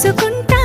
చేసుకుంటా